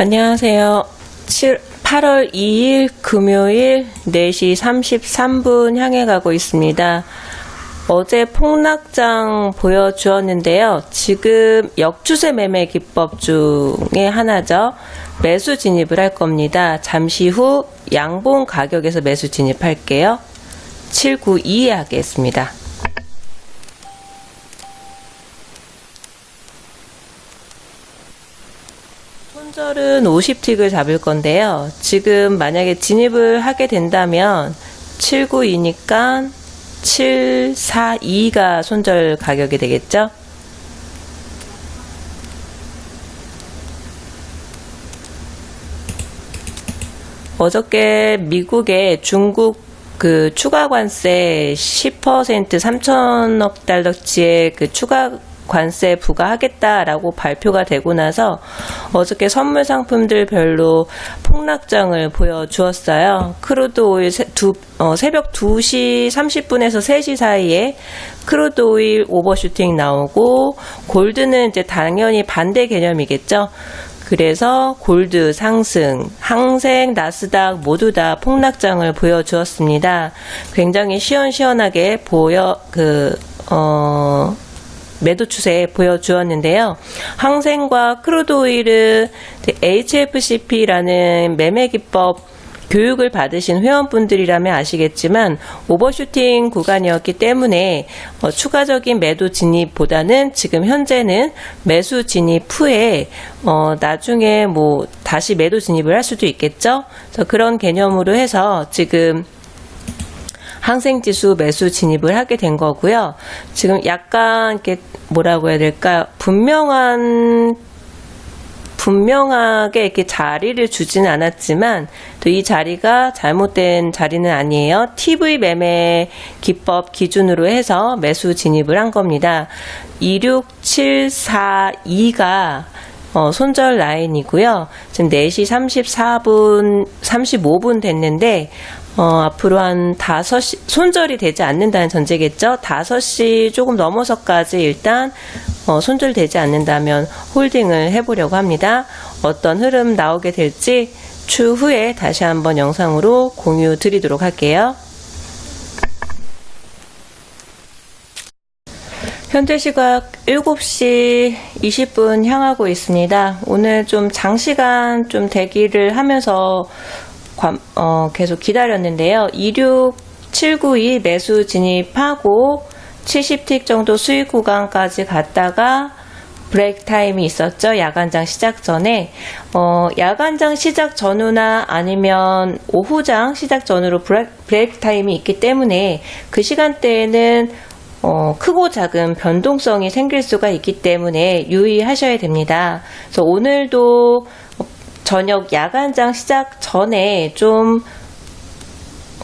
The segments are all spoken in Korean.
안녕하세요. 7, 8월 2일 금요일 4시 33분 향해 가고 있습니다. 어제 폭락장 보여주었는데요. 지금 역추세 매매 기법 중에 하나죠. 매수 진입을 할 겁니다. 잠시 후 양봉 가격에서 매수 진입할게요. 792에 하겠습니다. 손절은 50틱을 잡을 건데요. 지금 만약에 진입을 하게 된다면 792니까 742가 손절 가격이 되겠죠? 어저께 미국의 중국 그 추가 관세 10% 3천억 달러치의 그 추가 관세 부과하겠다라고 발표가 되고 나서 어저께 선물 상품들 별로 폭락장을 보여주었어요. 크루드 오일 세, 두, 어, 새벽 2시 30분에서 3시 사이에 크루드 오일 오버슈팅 나오고 골드는 이제 당연히 반대 개념이겠죠. 그래서 골드 상승, 항생, 나스닥 모두 다 폭락장을 보여주었습니다. 굉장히 시원시원하게 보여, 그, 어, 매도 추세 보여주었는데요. 항생과 크루드 오일은 HFCP라는 매매 기법 교육을 받으신 회원분들이라면 아시겠지만 오버슈팅 구간이었기 때문에 어, 추가적인 매도 진입보다는 지금 현재는 매수 진입 후에 어, 나중에 뭐 다시 매도 진입을 할 수도 있겠죠. 그래서 그런 개념으로 해서 지금 항생지수 매수 진입을 하게 된 거고요. 지금 약간 이렇게 뭐라고 해야 될까요? 분명한 분명하게 이렇게 자리를 주지는 않았지만 또 이 자리가 잘못된 자리는 아니에요. TV 매매 기법 기준으로 해서 매수 진입을 한 겁니다. 26742가 어, 손절 라인이고요. 지금 4시 34분, 35분 됐는데, 어, 앞으로 한 5시, 손절이 되지 않는다는 전제겠죠? 5시 조금 넘어서까지 일단, 어, 손절되지 않는다면 홀딩을 해보려고 합니다. 어떤 흐름 나오게 될지 추후에 다시 한번 영상으로 공유 드리도록 할게요. 현재 시각 7시 20분 향하고 있습니다. 오늘 좀 장시간 좀 대기를 하면서 관- 어, 계속 기다렸는데요. 26792 매수 진입하고 70틱 정도 수익 구간까지 갔다가 브레이크 타임이 있었죠. 야간장 시작 전에. 어, 야간장 시작 전후나 아니면 오후장 시작 전후로 브레- 브레이크 타임이 있기 때문에 그 시간대에는 어, 크고 작은 변동성이 생길 수가 있기 때문에 유의하셔야 됩니다. 그래서 오늘도 저녁 야간장 시작 전에 좀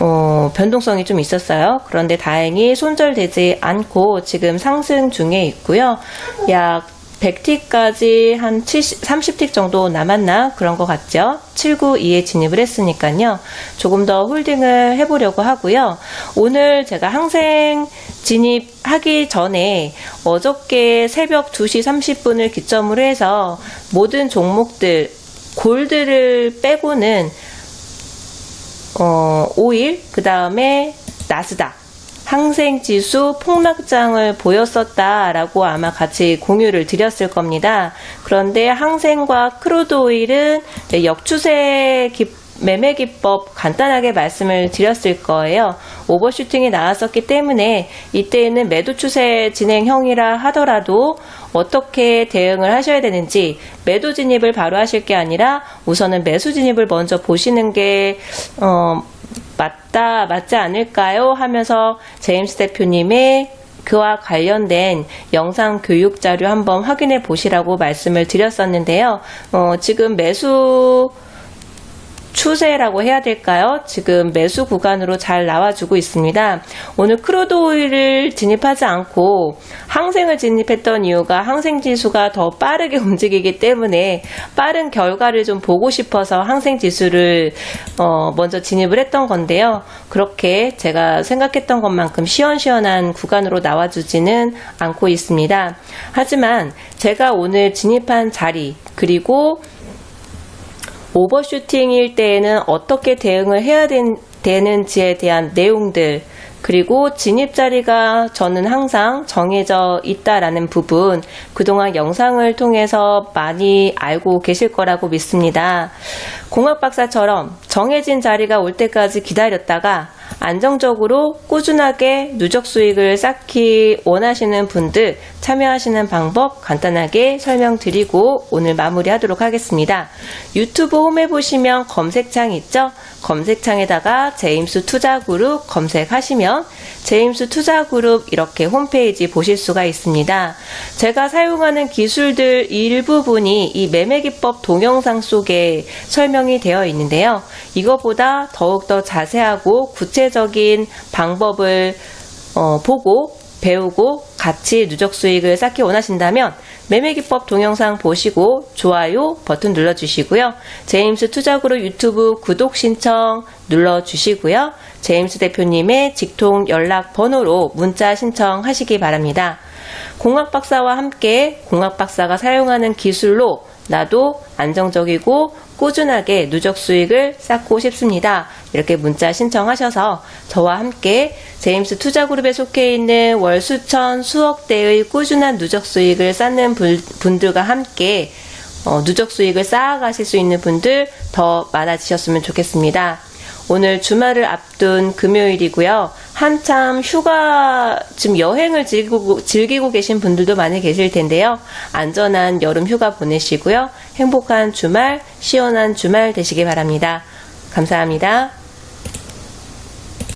어, 변동성이 좀 있었어요. 그런데 다행히 손절되지 않고 지금 상승 중에 있고요. 약 100틱까지 한 70, 30틱 정도 남았나 그런 것 같죠. 792에 진입을 했으니까요. 조금 더 홀딩을 해보려고 하고요. 오늘 제가 항생 진입하기 전에 어저께 새벽 2시 30분을 기점으로 해서 모든 종목들 골드를 빼고는 어, 오일, 그 다음에 나스닥, 항생 지수 폭락장을 보였었다라고 아마 같이 공유를 드렸을 겁니다. 그런데 항생과 크루드 오일은 네, 역추세 기, 매매 기법 간단하게 말씀을 드렸을 거예요. 오버슈팅이 나왔었기 때문에 이때에는 매도 추세 진행형이라 하더라도 어떻게 대응을 하셔야 되는지 매도 진입을 바로 하실 게 아니라 우선은 매수 진입을 먼저 보시는 게 어, 맞다 맞지 않을까요? 하면서 제임스 대표님의 그와 관련된 영상 교육 자료 한번 확인해 보시라고 말씀을 드렸었는데요. 어, 지금 매수 추세라고 해야 될까요? 지금 매수 구간으로 잘 나와주고 있습니다. 오늘 크루드 오일을 진입하지 않고 항생을 진입했던 이유가 항생 지수가 더 빠르게 움직이기 때문에 빠른 결과를 좀 보고 싶어서 항생 지수를 어, 먼저 진입을 했던 건데요. 그렇게 제가 생각했던 것만큼 시원시원한 구간으로 나와주지는 않고 있습니다. 하지만 제가 오늘 진입한 자리 그리고 오버슈팅일 때에는 어떻게 대응을 해야 된- 되는지에 대한 내용들, 그리고 진입 자리가 저는 항상 정해져 있다라는 부분, 그동안 영상을 통해서 많이 알고 계실 거라고 믿습니다. 공학 박사처럼 정해진 자리가 올 때까지 기다렸다가 안정적으로 꾸준하게 누적 수익을 쌓기 원하시는 분들 참여하시는 방법 간단하게 설명드리고 오늘 마무리하도록 하겠습니다. 유튜브 홈에 보시면 검색창 있죠? 검색창에다가 제임스 투자그룹 검색하시면 제임스 투자그룹 이렇게 홈페이지 보실 수가 있습니다. 제가 사용하는 기술들 일부분이 이 매매기법 동영상 속에 설명이 되어 있는데요. 이것보다 더욱더 자세하고 구체적인 방법을 어, 보고 배우고 같이 누적 수익을 쌓기 원하신다면 매매기법 동영상 보시고 좋아요 버튼 눌러주시고요. 제임스 투자그룹 유튜브 구독 신청 눌러주시고요. 제임스 대표님의 직통 연락 번호로 문자 신청하시기 바랍니다. 공학 박사와 함께 공학 박사가 사용하는 기술로 나도 안정적이고 꾸준하게 누적 수익을 쌓고 싶습니다. 이렇게 문자 신청하셔서 저와 함께 제임스 투자그룹에 속해 있는 월 수천 수억 대의 꾸준한 누적 수익을 쌓는 분- 분들과 함께 어, 누적 수익을 쌓아가실 수 있는 분들 더 많아지셨으면 좋겠습니다. 오늘 주말을 앞둔 금요일이고요. 한참 휴가, 지금 여행을 즐기고, 즐기고 계신 분들도 많이 계실 텐데요. 안전한 여름 휴가 보내시고요. 행복한 주말, 시원한 주말 되시기 바랍니다. 감사합니다.